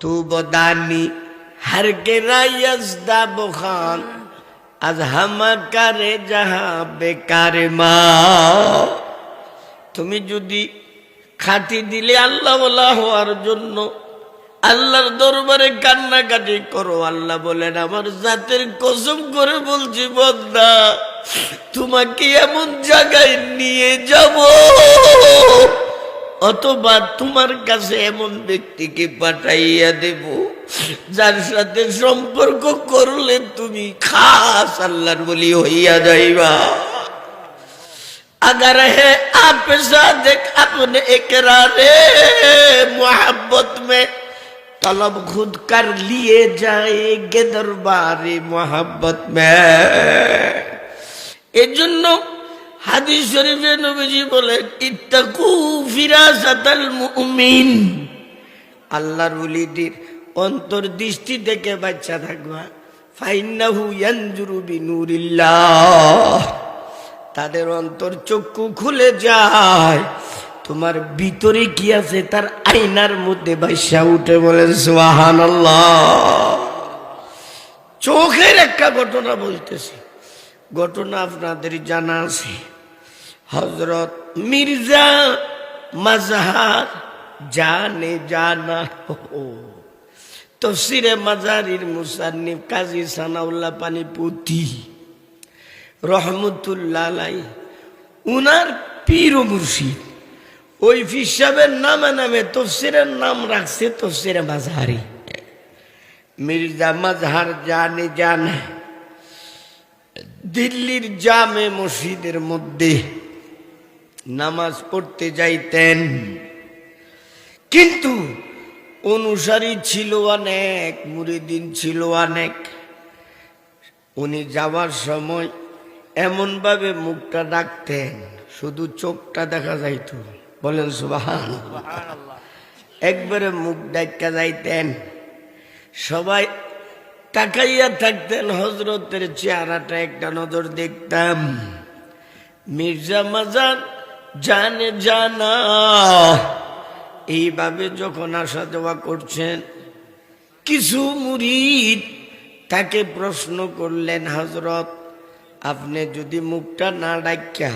তু বদানি হর কে রাইসদা বখান আজ হামাকারে যাহা বেকারে মা তুমি যদি খাতি দিলে আল্লাহ বলা হওয়ার জন্য আল্লাহর দরবারে কান্নাকাটি করো আল্লাহ বলেন আমার জাতের কসম করে বলছি বদনা তোমাকে এমন জায়গায় নিয়ে যাব অথবা তোমার কাছে এমন ব্যক্তিকে পাঠাইয়া দেব যার সাথে সম্পর্ক করলে তুমি খাস আল্লাহর বলি হইয়া যাইবা अगर है आप सादिक अपने इकरार मोहब्बत में तलब खुद कर लिए जाएंगे दरबार मोहब्बत में এই জন্য হাদিস শরীফে নবীজি বলেন, ইত্তাকু ফিরাসাতাল মুমিন। আল্লাহর ওলিদের অন্তর্দৃষ্টি থেকে বাচ্চা থাকবা। ফাইন্নাহু ইয়ানজুরু বিনুরিল্লাহ। তাদের অন্তর চক্ষু খুলে যায়। তোমার ভিতরে কি আছে? তার আয়নার মধ্যে বাইসা উঠে বলেন সোহান চোখের একটা ঘটনা বলতেছি। ঘটনা আপনাদের জানা আছে। হজরত মির্জা মাজহার জানে জানা। ও তফসিরে মাজারির মুসান্নিফ কাজী সানাউল্লাহ পানি পুঁথি রহমতুল্লাহ উনার পীর মুর্শিদ। ওই ফিসাবের নামে নামে তফসিরের নাম রাখছে তফসিরে মাঝহারি মির্জা মাজহার জানে জানে। দিল্লির জামে মসজিদের মধ্যে নামাজ পড়তে যাইতেন। কিন্তু অনুসারী ছিল অনেক, মুরিদিন ছিল অনেক। উনি যাওয়ার সময় এমনভাবে মুখটা ডাকতেন, শুধু চোখটা দেখা যাইত। বলেন সুবাহান একবারে মুখ ডাকা যাইতেন। সবাই তাকাইয়া থাকতেন হজরতের চেহারাটা একটা নজর দেখতাম। মির্জা মাজার জানে জানা। এইভাবে যখন আসা যাওয়া করছেন, কিছু মুরিদ তাকে প্রশ্ন করলেন হজরত আপনি যদি মুখটা না ডাক্যা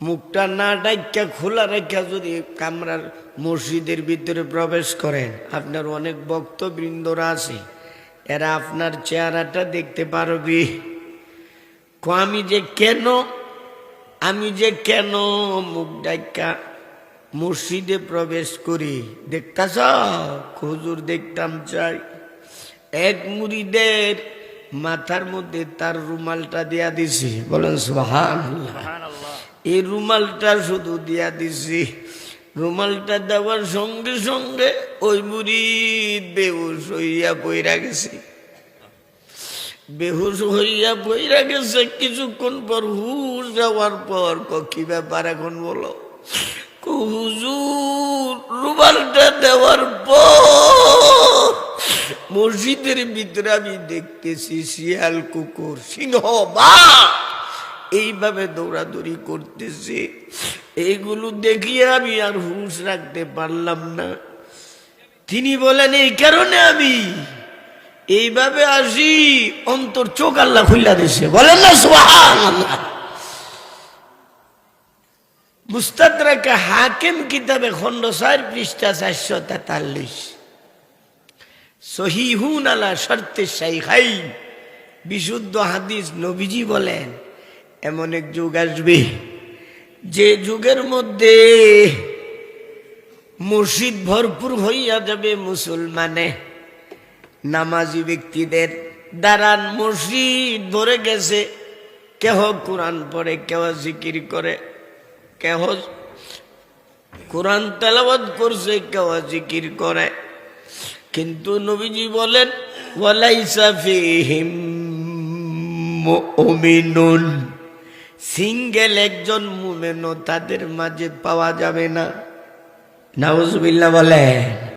মুখটা না ডাক্যা খোলা রেখা যদি কামরার মসজিদের ভিতরে প্রবেশ করেন, আপনার অনেক ভক্তবৃন্দরা আছে, এরা আপনার চেহারাটা দেখতে পারবি। আমি যে কেন আমি যে কেন মুখ ডাক্যা মসজিদে প্রবেশ করি দেখতাছ? খুজুর দেখতাম চাই। এক মুড়িদের মাথার মধ্যে তার রুমালটা দিয়া দিছি। বলেন সুহান এই রুমালটা শুধু দিয়া দিছি। রুমালটা দেওয়ার সঙ্গে সঙ্গে ওই মুড়ি বেহুশ হইয়া বইরা গেছে। বেহুশ হইয়া বইরা গেছে, কিছুক্ষণ পর হুশ যাওয়ার পর ক ব্যাপার এখন বলো? হুজুর, রুমালটা দেওয়ার পর মসজিদের ভিতরে আমি দেখতেছি শিয়াল কুকুর, সিংহ বা এইভাবে দৌড়াদৌড়ি করতেছে। এইগুলো দেখিয়ে আমি আর হুশ রাখতে পারলাম না। তিনি বলেন, এই কারণে আমি এইভাবে আসি, অন্তর চোখ আল্লাহ খুল্লা দিছে। বলেন না সুবহান মুস্তাদরাকে হাকিম কিতাবে খন্ড চার পৃষ্ঠা চারশো তেতাল্লিশ। সহিহুন আলা শর্তে শাইখাই বিশুদ্ধ হাদিস নবীজি বলেন, এমন এক যুগ আসবে, যে যুগের মধ্যে মসজিদ ভরপুর হইয়া যাবে মুসলমানে। নামাজি ব্যক্তিদের দাঁড়ান মসজিদ ভরে গেছে। কেহ কোরআন পড়ে, কেহ জিকির করে, কেহ কোরআন তেলাবাদ করছে, কেহ জিকির করে। কিন্তু নবীজি বলেন সিঙ্গেল একজন মুমেনও তাদের মাঝে পাওয়া যাবে না। নাউজুবিল্লাহ বলেন।